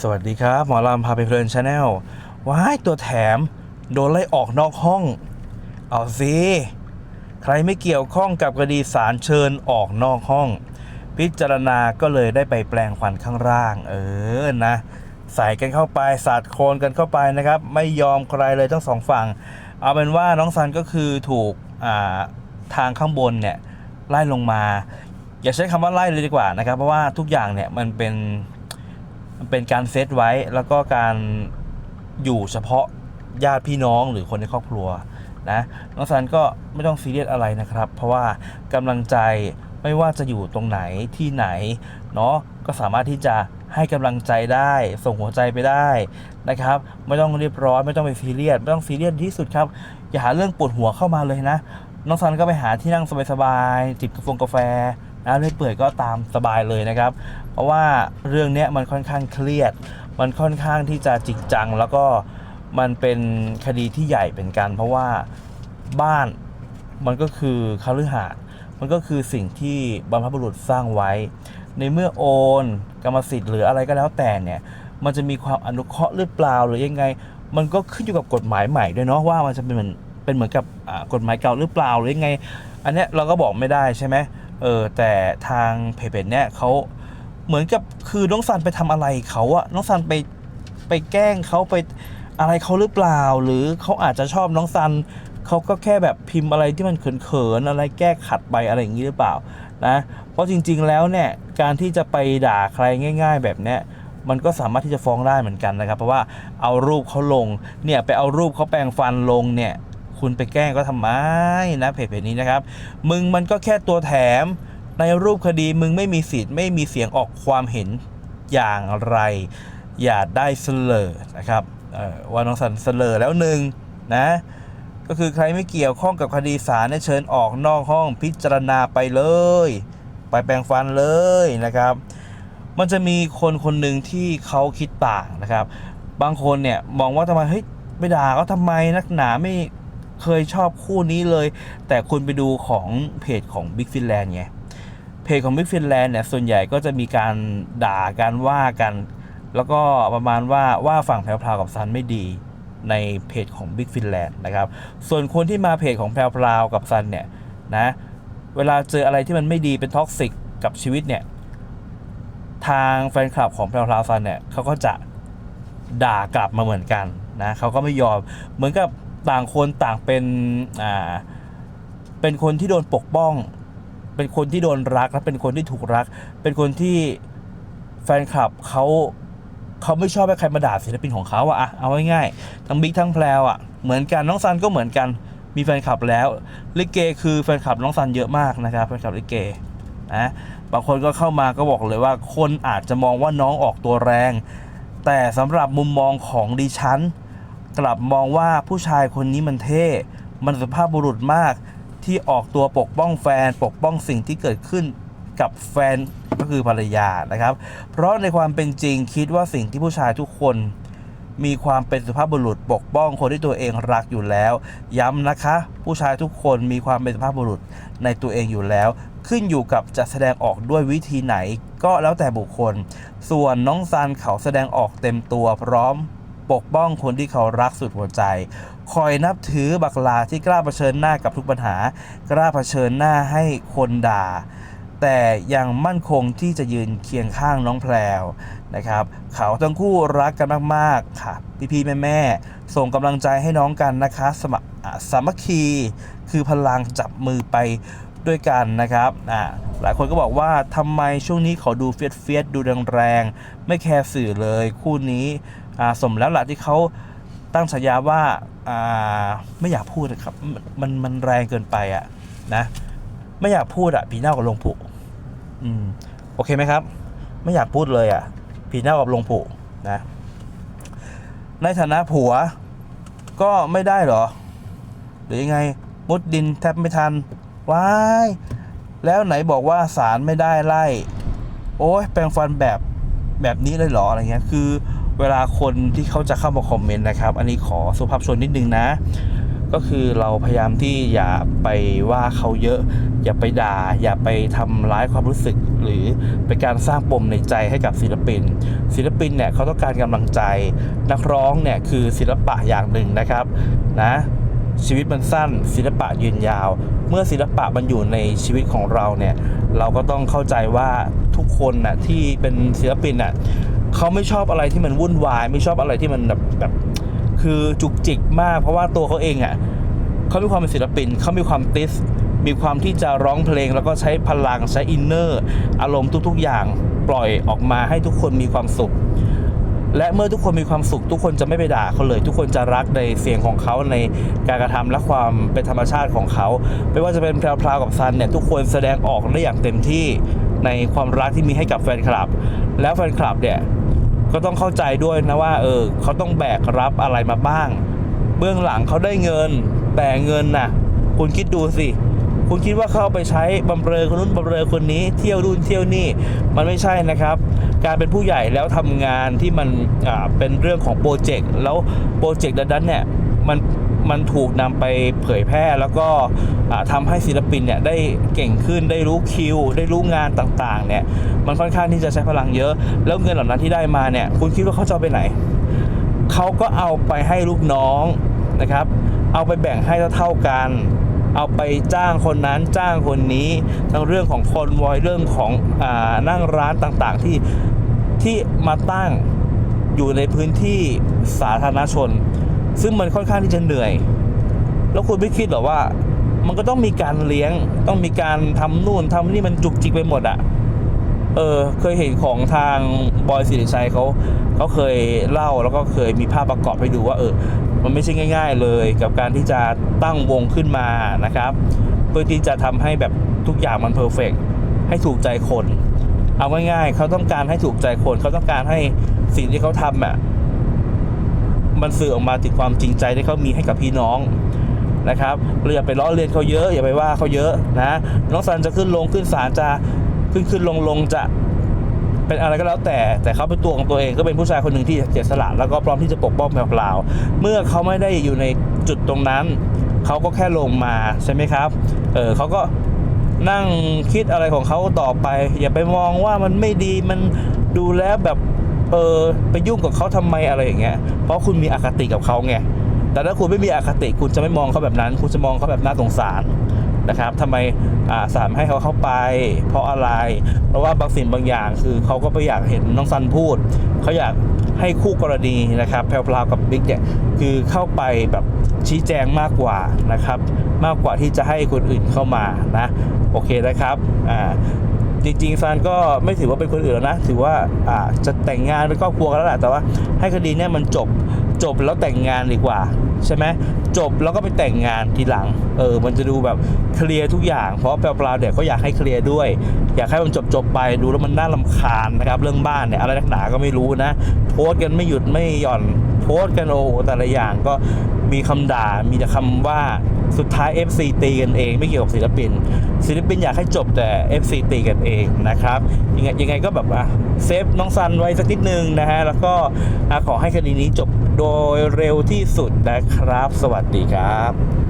สวัสดีครับ หมอลำพาไปเพลินชาแนลว้ายตัวแถม โดนไล่ออกนอกห้อง เอาสิใครไม่เกี่ยวข้องกับคดีสารเชิญออกนอกห้อง พิจารณาก็เลยได้ไปแปลงฟันข้างล่าง เออนะใส่กันเข้าไปสาดโคลนกันเข้าไปนะครับ ไม่ยอมใครเลยทั้งสองฝั่ง เอาเป็นว่าน้องซันก็คือถูกาทางข้างบนเนี่ยไล่ลงมา อย่าใช้คำว่าไล่เลยดีกว่านะครับ เพราะว่าทุกอย่างเนี่ยมันเป็น มันเป็นการเซตไว้แล้วก็การอยู่เฉพาะญาติพี่น้องหรือคนในครอบครัวนะน้องซันก็ไม่ต้องซีเรียสอะไรนะครับ เพราะว่ากำลังใจไม่ว่าจะอยู่ตรงไหนที่ไหนเนาะก็สามารถที่จะให้กำลังใจได้ ส่งหัวใจไปได้นะครับ ไม่ต้องเรียบร้อยไม่ต้องไปซีเรียสไม่ต้องซีเรียสที่สุดครับ อย่าหาเรื่องปวดหัวเข้ามาเลยนะ น้องซันก็ไปหาที่นั่งสบายๆจิบกาแฟกาแฟนะเรื่อยเปื่อยก็ตามสบายเลยนะครับ เพราะว่าเรื่องนี้มันค่อนข้างเครียด มันค่อนข้างที่จะจริงจัง แล้วก็มันเป็นคดีที่ใหญ่เป็นกัน เพราะว่าบ้านมันก็คือคฤหาสน์มันก็คือสิ่งที่บรรพบุรุษสร้างไว้ ในเมื่อโอนกรรมสิทธิ์หรืออะไรก็แล้วแต่เนี่ย มันจะมีความอนุเคราะห์หรือเปล่าหรือยังไง มันก็ขึ้นอยู่กับกฎหมายใหม่ด้วยเนาะว่ามันจะเป็นเหมือนเป็นเหมือนกับกฎหมายเก่าหรือเปล่าหรือยังไง อันเนี้ยเราก็บอกไม่ได้ใช่ไหมเออแต่ทางเพจเนี่ยเขา เหมือนกับคือน้องซันไปทำอะไรเขาอะน้องซันไปไปแกล้งเขาไปอะไรเขาหรือเปล่า หรือเขาอาจจะชอบน้องซันเขาก็แค่แบบพิมพ์อะไรที่มันเขินๆอะไรแก้ขัดไปอะไรอย่างนี้หรือเปล่านะเพราะจริง ๆ แล้วเนี่ยการที่จะไปด่าใครง่าย ๆ แบบเนี้ยมันก็สามารถที่จะฟ้องได้เหมือนกันนะครับ เพราะว่าเอารูปเขาลงเนี่ยไปเอารูปเขาแปลงฟันลงเนี่ยคุณไปแกล้งก็ทำไมนะเพจเพจนี้นะครับ มึงมันก็แค่ตัวแถม ในรูปคดีมึงไม่มีสิทธิ์ไม่มีเสียงออกความเห็นอย่างไร อย่าได้เสลอนะครับว่าน้องสันเสลอแล้วหนึ่งนะก็คือใครไม่เกี่ยวข้องกับคดีศาลเนี่ยเชิญออกนอกห้องพิจารณาไปเลย ไปแปลงฟันเลยนะครับ มันจะมีคนคนหนึ่งที่เขาคิดต่างนะครับ บางคนเนี่ยมองว่าทำไมเฮ้ยไปด่าเขาทำไมนักหนาไม่เคยชอบคู่นี้เลย แต่คุณไปดูของเพจของ Big Finland ไง เพจของ Big Finland เนี่ยส่วนใหญ่ก็จะมีการด่ากันว่ากัน แล้วก็ประมาณว่าว่าฝั่งแพรวพราวกับซันไม่ดีในเพจของ Big Finland นะครับ ส่วนคนที่มาเพจของแพรวพราวกับซันเนี่ยนะ เวลาเจออะไรที่มันไม่ดีเป็นท็อกซิกกับชีวิตเนี่ย ทางแฟนคลับของแพรวพราวซันเนี่ยเขาก็จะด่ากลับมาเหมือนกันนะเขาก็ไม่ยอม เหมือนกับต่างคนต่างเป็นอ่าเป็นคนที่โดนปกป้อง เป็นคนที่โดนรักและเป็นคนที่ถูกรัก เป็นคนที่แฟนคลับเขาเขาไม่ชอบให้ใครมาด่าศิลปินของเขาอะอะเอาง่ายๆทั้งบิ๊กทั้งแพรวอะเหมือนกันน้องซันก็เหมือนกัน มีแฟนคลับแล้วลิเกคือแฟนคลับน้องซันเยอะมากนะครับแฟนคลับลิเกนะบางคนก็เข้ามาก็บอกเลยว่าคนอาจจะมองว่าน้องออกตัวแรง แต่สำหรับมุมมองของดิฉัน กลับมองว่าผู้ชายคนนี้มันเท่ มันสุภาพบุรุษมาก ที่ออกตัวปกป้องแฟนปกป้องสิ่งที่เกิดขึ้นกับแฟนก็คือภรรยานะครับ เพราะในความเป็นจริงคิดว่าสิ่งที่ผู้ชายทุกคนมีความเป็นสุภาพบุรุษปกป้องคนที่ตัวเองรักอยู่แล้ว ย้ำนะคะ ผู้ชายทุกคนมีความเป็นสุภาพบุรุษในตัวเองอยู่แล้ว ขึ้นอยู่กับจะแสดงออกด้วยวิธีไหน ก็แล้วแต่บุคคล ส่วนน้องซันเขาแสดงออกเต็มตัวพร้อม ปกป้องคนที่เขารักสุดหัวใจ คอยนับถือบักลาที่กล้าเผชิญหน้ากับทุกปัญหา กล้าเผชิญหน้าให้คนด่า แต่ยังมั่นคงที่จะยืนเคียงข้างน้องแพรวนะครับเขาทั้งคู่รักกันมากๆค่ะ พี่ๆแม่ๆส่งกำลังใจให้น้องกันนะคะสมะสามัคคีคือพลังจับมือไปด้วยกันนะครับอ่าหลายคนก็บอกว่าทำไมช่วงนี้เขาดูเฟียดเฟียดดูแรงๆไม่แคร์สื่อเลยคู่นี้ สมแล้วล่ะที่เขาตั้งฉายาว่าาไม่อยากพูดนะครับ มันมันแรงเกินไปอะนะ ไม่อยากพูดอะผีเน่ากับลงผุอืมโอเคไหมครับ ไม่อยากพูดเลยอะผีเน่ากับลงผุนะ ในฐานะผัวก็ไม่ได้หรอ หรือยังไงมุดดินแทบไม่ทันว้ายแล้วไหนบอกว่าสารไม่ได้ไล่ โอ้ยแปลงฟันแบบแบบนี้เลยเหรออะไรเงี้ยคือ เวลาคนที่เขาจะเข้ามาคอมเมนต์นะครับ อันนี้ขอสุภาพชนนิดนึงนะ ก็คือเราพยายามที่อย่าไปว่าเขาเยอะ อย่าไปด่า อย่าไปทำร้ายความรู้สึก หรือเป็นการสร้างปมในใจให้กับศิลปิน ศิลปินเนี่ยเขาต้องการกำลังใจ นักร้องเนี่ยคือศิลปะอย่างหนึ่งนะครับนะชีวิตมันสั้น ศิลปะยืนยาว เมื่อศิลปะมันอยู่ในชีวิตของเราเนี่ย เราก็ต้องเข้าใจว่าทุกคนน่ะที่เป็นศิลปินน่ะ เขาไม่ชอบอะไรที่มันวุ่นวาย ไม่ชอบอะไรที่มันแบบแบบคือจุกจิกมาก เพราะว่าตัวเขาเองอะเขามีความเป็นศิลปินเขามีความติสมีความที่จะร้องเพลง แล้วก็ใช้พลังใช้อินเนอร์อารมณ์ทุก ๆ อย่างปล่อยออกมาให้ทุกคนมีความสุข และเมื่อทุกคนมีความสุข ทุกคนจะไม่ไปด่าเขาเลย ทุกคนจะรักในเสียงของเขาในการกระทำและความเป็นธรรมชาติของเขาไม่ว่าจะเป็นแพรวๆกับซันเนี่ยทุกคนแสดงออกได้อย่างเต็มที่ในความรักที่มีให้กับแฟนคลับ แล้วแฟนคลับเนี่ย ก็ต้องเข้าใจด้วยนะว่าเออเขาต้องแบกรับอะไรมาบ้าง เบื้องหลังเขาได้เงินแต่เงินน่ะ คุณคิดดูสิ คุณคิดว่าเขาเอาไปใช้บำเรอคนนู้นบำเรอคนนี้เที่ยวรุ่นเที่ยวนี่ มันไม่ใช่นะครับ การเป็นผู้ใหญ่แล้วทำงานที่มันเป็นเรื่องของโปรเจกต์แล้วโปรเจกต์นั้นเนี่ยมัน มันถูกนำไปเผยแพร่แล้วก็อ่าทำให้ศิลปินเนี่ยได้เก่งขึ้นได้รู้คิว ได้รู้งานต่างๆเนี่ยมันค่อนข้างที่จะใช้พลังเยอะ แล้วเงินเหล่านั้นที่ได้มาเนี่ยคุณคิดว่าเขาจะไปไหน เขาก็เอาไปให้ลูกน้องนะครับ เอาไปแบ่งให้เท่าๆกันเอาไปจ้างคนนั้นจ้างคนนี้ทั้งเรื่องของคนวอยเรื่องของอนั่งร้านต่างๆที่ที่มาตั้งอยู่ในพื้นที่สาธารณชน ซึ่งมันค่อนข้างที่จะเหนื่อย แล้วคุณไม่คิดหรอว่า มันก็ต้องมีการเลี้ยง ต้องมีการทำนู่นทำนี่มันจุกจิกไปหมดอะเออ เคยเห็นของทางบอยสิริชัยเขาเขาเคยเล่าแล้วก็เคยมีภาพประกอบให้ดูว่า เออ มันไม่ใช่ง่าย ๆ เลยกับการที่จะตั้งวงขึ้นมานะครับ เพื่อที่จะทำให้แบบทุกอย่างมันเพอร์เฟกให้ถูกใจคน เอาง่ายๆเขาต้องการให้ถูกใจคน เขาต้องการให้สิ่งที่เขาทำอะ มันสื่อออกมาถึงความจริงใจที่เขามีให้กับพี่น้องนะครับเราอย่าไปล้อเลียนเขาเยอะอย่าไปว่าเขาเยอะนะ น้องซันจะขึ้นลงขึ้นศาลจะขึ้นขึ้นลงลงจะเป็นอะไรก็แล้วแต่แต่เขาเป็นตัวของตัวเองก็เป็นผู้ชายคนหนึ่งที่เสียสละแล้วก็พร้อมที่จะปกป้องแเปล่าเมื่อเขาไม่ได้อยู่ในจุดตรงนั้น เขาก็แค่ลงมาใช่ไหมครับเออเขาก็นั่งคิดอะไรของเขาต่อไป อย่าไปมองว่ามันไม่ดีมันดูแล้วแบบ เออไปยุ่งกับเขาทำไมอะไรอย่างเงี้ยเพราะคุณมีอคติกับเขาไงแต่ถ้าคุณไม่มีอคติคุณจะไม่มองเขาแบบนั้น คุณจะมองเขาแบบน่าสงสารนะครับทำไมอ่าสามให้เขาเข้าไป เพราะอะไร เพราะว่าบางสิ่งบางอย่างคือเขาก็ไม่อยากเห็นน้องซันพูด เขาอยากให้คู่กรณีนะครับแพรวๆกับบิ๊กเนี่ยคือเข้าไปแบบชี้แจงมากกว่านะครับ มากกว่าที่จะให้คนอื่นเข้ามานะ โอเคนะครับอ่า จริงๆซันก็ไม่ถือว่าเป็นคนอื่นแล้วนะ ถือว่าอ่าจะแต่งงานเป็นครอบครัวกันแล้วแหละแต่ว่าให้คดีเนี่ยมันจบจบแล้วแต่งงานดีกว่า ใช่ไหมจบแล้วก็ไปแต่งงานทีหลัง เออ มันจะดูแบบเคลียร์ทุกอย่าง เพราะแปล่าๆเด็กก็อยากให้เคลียร์ด้วย อยากให้มันจบจบๆไปดูแล้วมันน่าลำคาญนะครับ เรื่องบ้านเนี่ยอะไรนักหนาก็ไม่รู้นะ โพสต์กันไม่หยุดไม่หย่อนโพสต์กันโอ้แต่ละอย่างก็ มีคำด่ามีแต่คำว่าสุดท้าย FC ตีกันเอง ไม่เกี่ยวกับศิลปิน ศิลปินอยากให้จบแต่ FC ตีกันเองนะครับยังไงยังไงก็แบบอะเซฟน้องซันไว้สักนิดนึงนะฮะแล้วก็ขอให้คดีนี้จบโดยเร็วที่สุดนะครับ สวัสดีครับ